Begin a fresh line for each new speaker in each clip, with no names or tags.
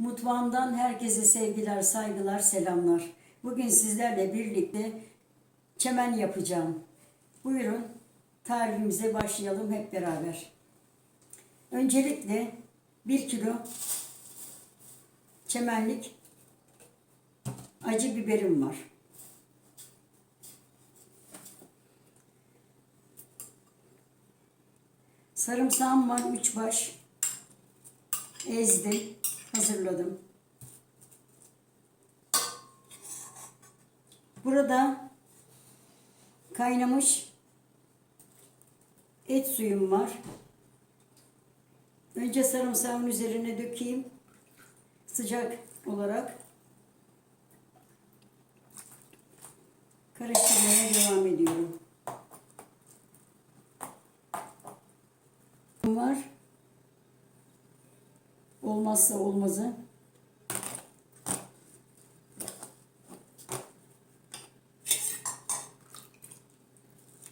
Mutfağımdan herkese sevgiler, saygılar, selamlar. Bugün sizlerle birlikte çemen yapacağım. Buyurun tarifimize başlayalım hep beraber. Öncelikle 1 kilo çemenlik acı biberim var. Sarımsağım var 3 baş. Ezdim, hazırladım. Burada kaynamış et suyum var. Önce sarımsağın üzerine dökeyim. Sıcak olarak karıştırmaya devam ediyorum. var. Olmazsa olmazı.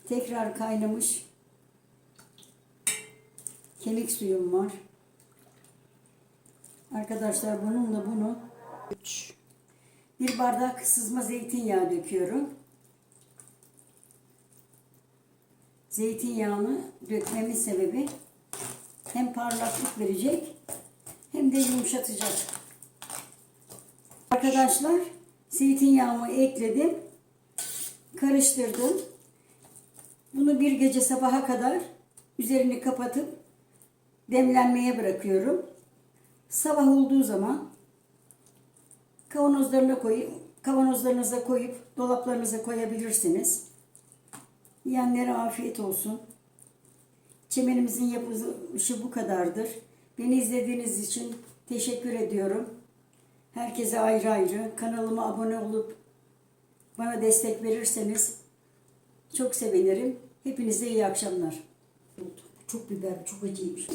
Tekrar kaynamış kemik suyum var. Arkadaşlar bununla bunu bir bardak sızma zeytinyağı döküyorum. Zeytinyağını dökmemin sebebi hem parlaklık verecek hem de yumuşatacak. Arkadaşlar zeytinyağımı ekledim. Karıştırdım. Bunu bir gece sabaha kadar üzerini kapatıp demlenmeye bırakıyorum. Sabah olduğu zaman kavanozlarına koyup kavanozlarınıza koyup dolaplarınıza koyabilirsiniz. Yiyenlere afiyet olsun. Çemenimizin yapılışı bu kadardır. Beni izlediğiniz için teşekkür ediyorum. Herkese ayrı ayrı kanalıma abone olup bana destek verirseniz çok sevinirim. Hepinize iyi akşamlar. Çok biber, çok acıymış.